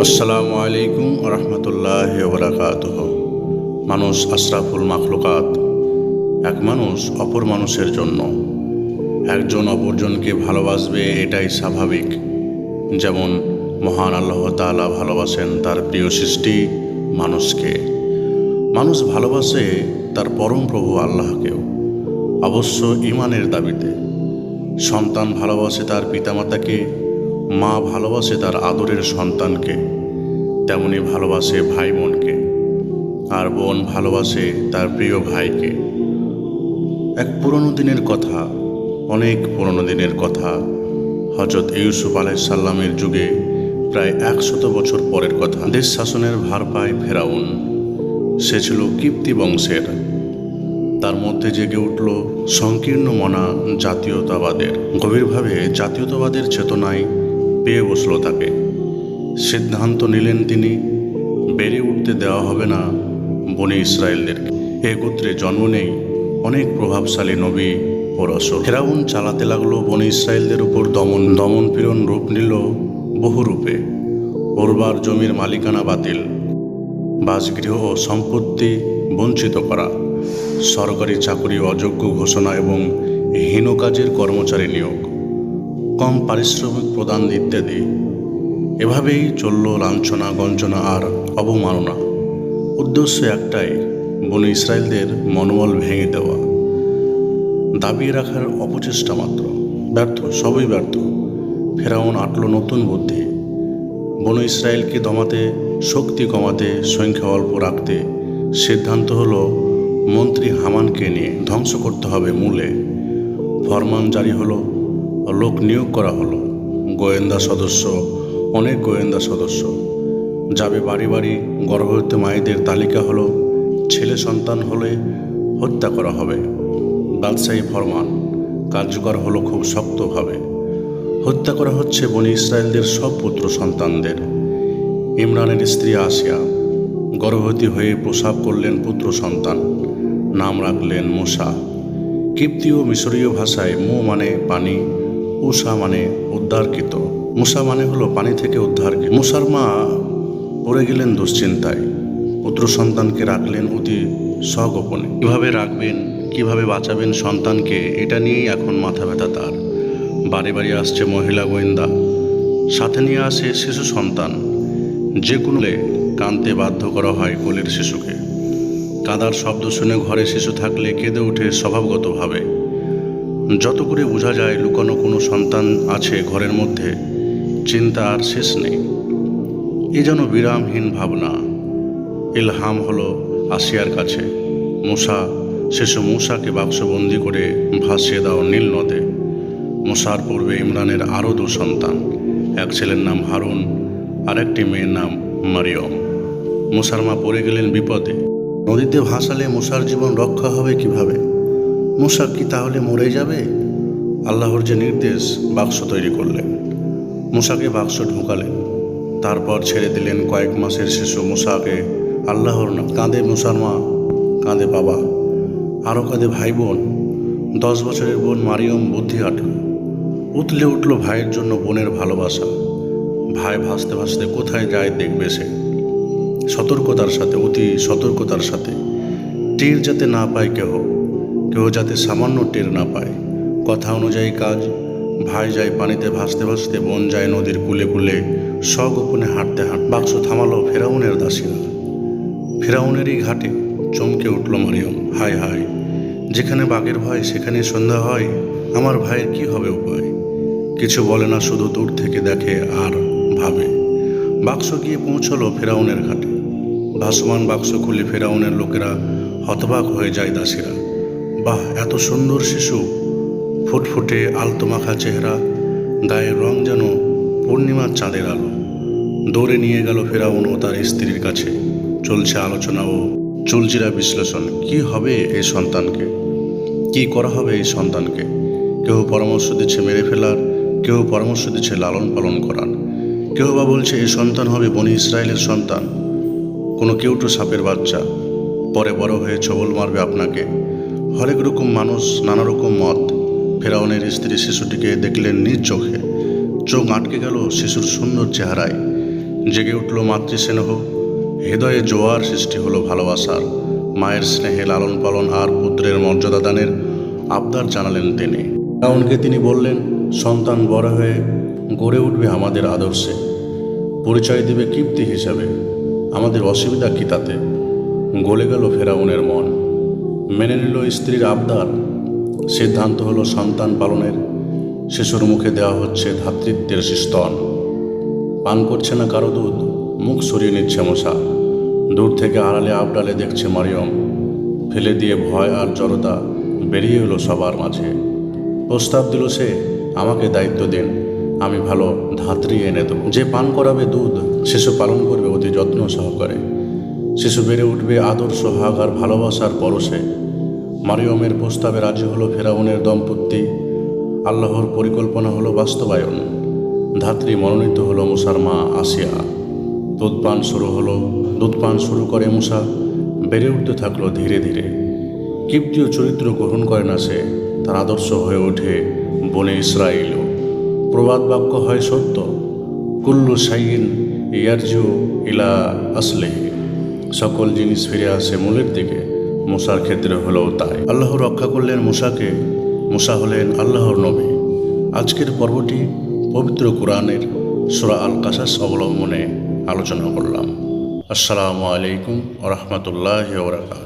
আসসালামু আলাইকুম রহমতুল্লাহ বরাকাত মানুষ আশরাফুল মাখলুকাত, এক মানুষ অপর মানুষের জন্য। একজন অপরজনকে ভালোবাসবে এটাই স্বাভাবিক। যেমন মহান আল্লাহ তাআলা ভালোবাসেন তার প্রিয় সৃষ্টি মানুষকে। মানুষ ভালোবাসে তার পরম প্রভু আল্লাহকেও। অবশ্য ইমানের দাবিতে সন্তান ভালোবাসে তার পিতামাতাকে মা ভালোবাসে তার আদরের সন্তানকে, তেমনি ভালোবাসে ভাই বোনকে আর বোন ভালোবাসে তার প্রিয় ভাইকে। এক পুরনো দিনের কথা, অনেক পুরনো দিনের কথা হজরত ইউসুফ আলাইসাল্লামের যুগে প্রায় একশত বছর পরের কথা। দেশ শাসনের ভার পায় ফেরাউন। সে ছিল কিপ্তি বংশের। তার মধ্যে জেগে উঠল সংকীর্ণ মনা জাতীয়তাবাদের। গভীরভাবে জাতীয়তাবাদের চেতনায় পেয়ে বসল তাকে। সিদ্ধান্ত নিলেন তিনি, বেড়ে উঠতে দেওয়া হবে না বনে ইসরায়েলদেরকে। এ গোত্রে জন্ম নেই অনেক প্রভাবশালী নবী ও রসল। ফেরাউন চালাতে লাগল বনে ইসরায়েলদের উপর দমন। দমন পীড়ন রূপ নিল বহুরূপে। ওরবার জমির মালিকানা বাতিল। বাসগৃহ ও সম্পত্তি বঞ্চিত করা। সরকারি চাকরি অযোগ্য ঘোষণা এবং হীন কাজের কর্মচারী নিয়োগ। কম পারিশ্রমিক প্রদান ইত্যাদি। এভাবেই চলল লাঞ্ছনা, গঞ্জনা আর অবমাননা। উদ্দেশ্য একটাই, বন ইসরায়েলদের মনোবল ভেঙে দেওয়া। দাবিয়ে রাখার অপচেষ্টা মাত্র। ব্যর্থ, সবই ব্যর্থ। ফেরাউন আটল নতুন বুদ্ধি। বন ইসরায়েলকে দমাতে, শক্তি কমাতে, সংখ্যা অল্প রাখতে সিদ্ধান্ত হলো, মন্ত্রী হামানকে নিয়ে ধ্বংস করতে হবে মূলে। ফরমান জারি হলো লোক নিয়োগ করা হলো। গোয়েন্দা সদস্য, অনেক গোয়েন্দা সদস্য। যাবে বাড়ি বাড়ি গর্ভবতী মায়েদের তালিকা হলো, ছেলে সন্তান হলে হত্যা করা হবে। বাদশাহী ফরমান, কার্যকর হলো খুব শক্তভাবে। হত্যা করা হচ্ছে বনি ইসরায়েলদের সব পুত্র সন্তানদের। ইমরানের স্ত্রী আসিয়া গর্ভবতী হয়ে প্রসাব করলেন পুত্র সন্তান। নাম রাখলেন মুসা। কিপ্তি ও মিশরীয় ভাষায় মো মানে পানি উষা মানে উদ্ধারকৃত। মুসা মানে হলো পানি থেকে উদ্ধারকৃত মুসার মা পড়ে গেলেন দুশ্চিন্তায়। পুত্র সন্তানকে রাখলেন অতি সগোপনে কীভাবে রাখবেন, কীভাবে বাঁচাবেন সন্তানকে, এটা নিয়েই এখন মাথা ব্যথা তার। বাড়ি বাড়ি আসছে মহিলা গোয়েন্দা। সাথে নিয়ে আসে শিশু সন্তান। যে কোনো কানতে বাধ্য করা হয় কোলের শিশুকে। কাদার শব্দ শুনে ঘরে শিশু থাকলে কেঁদে ওঠে স্বভাবগতভাবে। যত করে বোঝা যায় লুকানো কোনো সন্তান আছে ঘরের মধ্যে, চিন্তা আর শেষ নেই। এ যেন বিরামহীন ভাবনা। ইলহাম হলো আসিয়ার কাছে। মূষা শিশু মূষাকে বাক্সবন্দি করে ভাসিয়ে দাও নীল নদে। মূষার পূর্বে ইমরানের আরও দু সন্তান, এক ছেলের নাম হারুন আর একটি মেয়ের নাম মারিয়ম। মূষার মা পড়ে গেলেন বিপদে। নদীতে ভাসালে মূষার জীবন রক্ষা হবে কীভাবে? মূষা কি তাহলে মরে যাবে? আল্লাহর যে নির্দেশ, বাক্স তৈরি করলেন। মূষাকে বাক্স ঢুকালেন। তারপর ছেড়ে দিলেন কয়েক মাসের শিশু মূষাকে আল্লাহর না কাঁদে মূষার মা, কাঁদে বাবা আরও কাঁদে ভাই বোন। দশ বছরের বোন মারিয়ম বুদ্ধি আটল উতলে উঠল ভাইয়ের জন্য বোনের ভালোবাসা। ভাই ভাসতে ভাসতে কোথায় যায় দেখবে সে। সতর্কতার সাথে, অতি সতর্কতার সাথে। টের যাতে না পায় কেহ কেউ যাতে সামান্য টের না পায়। কথা অনুযায়ী কাজ ভাই যায় পানিতে ভাসতে ভাসতে, বোন যায় নদীর কুলে কুলে, স্বগোপনে হাঁটতে হাঁট, বাক্স থামালো ফেরাউনের দাসীরা। ফেরাউনেরই ঘাটে চমকে উঠল মারিয়ম, হায় হায়, যেখানে বাঘের ভয় সেখানে সন্ধ্যা হয়, আমার ভাইয়ের কি হবে উপায়? কিছু বলে না, শুধু দূর থেকে দেখে আর ভাবে। বাক্স গিয়ে পৌঁছলো ফেরাউনের ঘাটে। ভাসমান বাক্স খুলে ফেরাউনের লোকেরা হতবাক হয়ে যায় দাসীরা। বাহ, এত সুন্দর শিশু। ফুটফুটে আলতো মাখা চেহারা, গায়ের রং যেন পূর্ণিমার চাঁদের আলো। দৌড়ে নিয়ে গেল ফেরাউন ও তার স্ত্রীর কাছে। চলছে আলোচনা ও চুলচিরা বিশ্লেষণ। কি হবে এই সন্তানকে? কি করা হবে এই সন্তানকে? কেউ পরামর্শ দিচ্ছে মেরে ফেলার কেউ পরামর্শ দিচ্ছে লালন পালন করার। কেউ বা বলছে এই সন্তান হবে বনি ইসরায়েলের সন্তান। কোনো কেউটো সাপের বাচ্চা। পরে বড় হয়ে ছবল মারবে আপনাকে। হরেক রকম মানুষ, নানা রকম মত। ফেরাউনের স্ত্রী শিশুটিকে দেখলেন নিজ চোখে। চোখ আটকে গেল শিশুর সুন্দর চেহারায়। জেগে উঠল মাতৃস্নেহ। হৃদয়ে জোয়ার সৃষ্টি হলো ভালোবাসার। মায়ের স্নেহে লালন পালন আর পুত্রের মর্যাদা দানের আবদার জানালেন তিনি। ফেরাউনকে তিনি বললেন, সন্তান বড় হয়ে গড়ে উঠবে আমাদের আদর্শে। পরিচয় দেবে কীর্তি হিসাবে। আমাদের অসুবিধা কি তাতে? গলে গেল ফেরাউনের মন। মেনে নিল স্ত্রীর আবদার। সিদ্ধান্ত হলো সন্তান পালনের। শিশুর মুখে দেওয়া হচ্ছে ধাতৃত্বের স্তন পান করছে না কারও দুধ, মুখ সরিয়ে নিচ্ছে মশা। দূর থেকে আড়ালে আবডালে দেখছে মারিয়ম। ফেলে দিয়ে ভয় আর জড়তা বেরিয়ে এলো সবার মাঝে। প্রস্তাব দিল সে, আমাকে দায়িত্ব দিন, আমি ভালো ধাত্রী এনে দেবো। যে পান করাবে দুধ, শিশু পালন করবে অতি যত্ন সহকারে। শিশু বেড়ে উঠবে আদর্শ সোহাগ আর ভালোবাসার পরশে। মারিয়মের প্রস্তাবে রাজি হলো ফেরাউনের দম্পতি। আল্লাহর পরিকল্পনা হলো বাস্তবায়ন। ধাত্রী মনোনীত হলো মুসার মা আসিয়া। দুধ পান শুরু হলো। দুধ পান শুরু করে মুসা। বেড়ে উঠতে থাকল ধীরে ধীরে। কিপ্তীয় চরিত্র গ্রহণ করে না সে। তার আদর্শ হয়ে ওঠে বনে ইসরায়েল প্রবাদ বাক্য হয় সত্য। কুল্লু সাইন ইয়ারজু ইলা আসলে সকল জিনিস ফিরে আসে মূলের দিকে, মুসার ক্ষেত্রে হলেও তাই। আল্লাহ রক্ষা করলেন মুসাকে, মুসা হলেন আল্লাহর নবী। আজকের পর্বটি পবিত্র কোরআনের সুরা আল কাসাস অবলম্বনে আলোচনা করলাম। আসসালামু আলাইকুম রহমতুল্লাহ ওবরাকাত